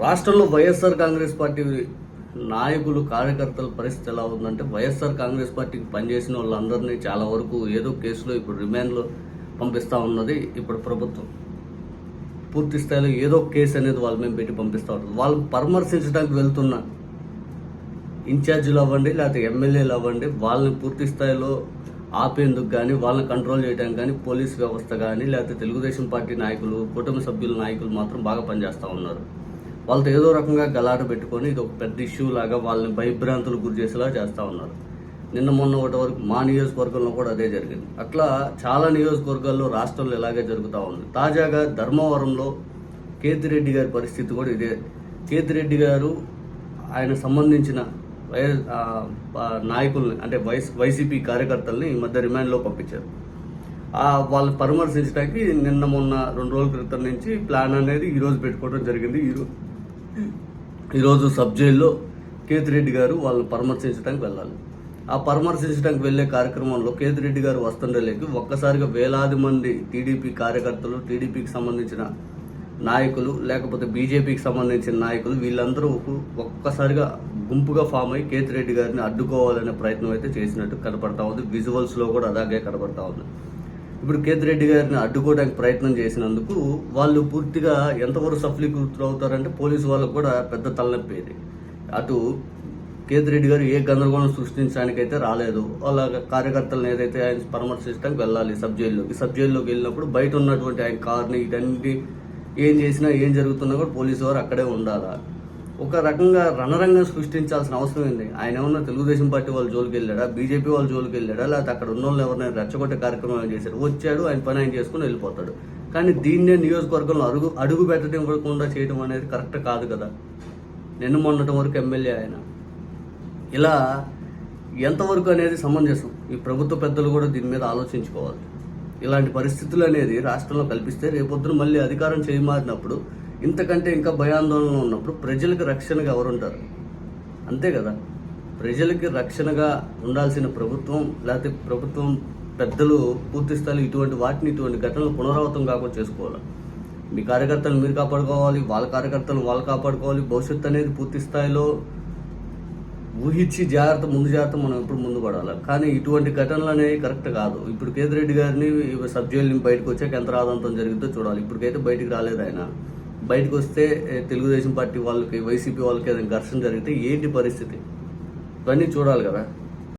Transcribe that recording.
రాష్ట్రంలో వైఎస్ఆర్ కాంగ్రెస్ పార్టీ నాయకులు కార్యకర్తల పరిస్థితి ఎలా ఉందంటే వైఎస్ఆర్ కాంగ్రెస్ పార్టీకి పనిచేసిన వాళ్ళందరినీ చాలా వరకు ఏదో కేసులో ఇప్పుడు రిమాండ్లో పంపిస్తూ ఉన్నది ఇప్పుడు ప్రభుత్వం. పూర్తి స్థాయిలో ఏదో కేసు అనేది వాళ్ళ మేము పెట్టి పంపిస్తూ ఉంటుంది వాళ్ళు పరామర్శించడానికి వెళ్తున్న ఇన్ఛార్జీలు అవ్వండి లేకపోతే ఎమ్మెల్యేలు అవ్వండి వాళ్ళని పూర్తి స్థాయిలో ఆపేందుకు కానీ వాళ్ళని కంట్రోల్ చేయడానికి కానీ పోలీస్ వ్యవస్థ కానీ లేకపోతే తెలుగుదేశం పార్టీ నాయకులు కుటుంబ సభ్యుల నాయకులు మాత్రం బాగా పనిచేస్తూ ఉన్నారు. వాళ్ళతో ఏదో రకంగా గలాట పెట్టుకొని ఇది ఒక పెద్ద ఇష్యూ లాగా వాళ్ళని భయభ్రాంతులు గురి చేసేలా చేస్తూ ఉన్నారు. నిన్న మొన్న ఒకటి వరకు మా నియోజకవర్గంలో కూడా అదే జరిగింది. అట్లా చాలా నియోజకవర్గాల్లో రాష్ట్రంలో ఇలాగే జరుగుతూ ఉంది. తాజాగా ధర్మవరంలో కేతిరెడ్డి గారి పరిస్థితి కూడా ఇదే. కేతిరెడ్డి గారు ఆయన సంబంధించిన వైఎస్ నాయకుల్ని అంటే వైస్ వైసీపీ కార్యకర్తల్ని ఈ మధ్య రిమాండ్లో పంపించారు. వాళ్ళని పరామర్శించడానికి నిన్న మొన్న రెండు రోజుల క్రితం నుంచి ప్లాన్ అనేది ఈరోజు పెట్టుకోవడం జరిగింది. ఈరోజు ఈరోజు సబ్ జైల్లో కేతిరెడ్డి గారు వాళ్ళని పరామర్శించడానికి వెళ్ళాలి. ఆ పరామర్శించడానికి వెళ్ళే కార్యక్రమంలో కేతిరెడ్డి గారు వస్తుండలేకి ఒక్కసారిగా వేలాది మంది టీడీపీ కార్యకర్తలు టీడీపీకి సంబంధించిన నాయకులు లేకపోతే బీజేపీకి సంబంధించిన నాయకులు వీళ్ళందరూ ఒక్కసారిగా గుంపుగా ఫామ్ అయ్యి కేతిరెడ్డి గారిని అడ్డుకోవాలనే ప్రయత్నం అయితే చేసినట్టు కనపడతా ఉంది. విజువల్స్లో కూడా అలాగే కనపడతా ఉంది. ఇప్పుడు కేతిరెడ్డి గారిని అడ్డుకోవడానికి ప్రయత్నం చేసినందుకు వాళ్ళు పూర్తిగా ఎంతవరకు సఫలీకృతులు అవుతారంటే పోలీసు వాళ్ళకు కూడా పెద్ద తలనొప్పి ఇది. అటు కేతిరెడ్డి గారు ఏ గందరగోళం సృష్టించడానికి అయితే రాలేదు. వాళ్ళ కార్యకర్తలను ఏదైతే ఆయన పరామర్శించడానికి వెళ్ళాలి సబ్ జైల్లోకి. సబ్ జైల్లోకి వెళ్ళినప్పుడు బయట ఉన్నటువంటి ఆయన కార్ని ఇటన్నిటి ఏం చేసినా ఏం జరుగుతున్నా కూడా పోలీసు వారు అక్కడే ఉండాలా? ఒక రకంగా రణరంగం సృష్టించాల్సిన అవసరం ఏంది? ఆయన ఏమన్నా తెలుగుదేశం పార్టీ వాళ్ళు జోలికి వెళ్ళాడా బీజేపీ వాళ్ళు జోలికి వెళ్ళాడా లేకపోతే అక్కడ ఉన్న వాళ్ళు ఎవరైనా రెచ్చగొట్టే కార్యక్రమం చేశారు వచ్చాడు ఆయన పని ఆయన చేసుకుని వెళ్ళిపోతాడు. కానీ దీన్నే నియోజకవర్గంలో అడుగు అడుగు పెట్టడం ఇవ్వకుండా చేయడం అనేది కరెక్ట్ కాదు కదా? నిన్న మొన్నటి వరకు ఎమ్మెల్యే ఆయన. ఇలా ఎంతవరకు అనేది సమంజసం? ఈ ప్రభుత్వ పెద్దలు కూడా దీని మీద ఆలోచించుకోవాలి. ఇలాంటి పరిస్థితులు అనేది రాష్ట్రంలో కల్పిస్తే రేపొద్దున మళ్ళీ అధికారం చేయమారినప్పుడు ఇంతకంటే ఇంకా భయాందోళనలు ఉన్నప్పుడు ప్రజలకు రక్షణగా ఎవరుంటారు? అంతే కదా. ప్రజలకి రక్షణగా ఉండాల్సిన ప్రభుత్వం లేకపోతే ప్రభుత్వం పెద్దలు పూర్తి స్థాయిలో ఇటువంటి వాటిని ఇటువంటి ఘటనలు పునరావృతం కాకుండా చేసుకోవాలి? మీ కార్యకర్తలు మీరు కాపాడుకోవాలి వాళ్ళ కార్యకర్తలు వాళ్ళు కాపాడుకోవాలి. భవిష్యత్తు అనేది పూర్తి స్థాయిలో ఊహించి జాగ్రత్త ముందు జాగ్రత్త మనం ఎప్పుడు ముందు పడాలి? కానీ ఇటువంటి ఘటనలు అనేవి కరెక్ట్ కాదు. ఇప్పుడు కేతిరెడ్డి గారిని సబ్ జైలు బయటకు వచ్చాక ఎంత రాదంతం జరిగిందో చూడాలి. ఇప్పటికైతే బయటికి రాలేదు ఆయన. బయటకు వస్తే తెలుగుదేశం పార్టీ వాళ్ళకి వైసీపీ వాళ్ళకి ఏదైనా ఘర్షణ జరిగితే ఏంటి పరిస్థితి? ఇవన్నీ చూడాలి కదా.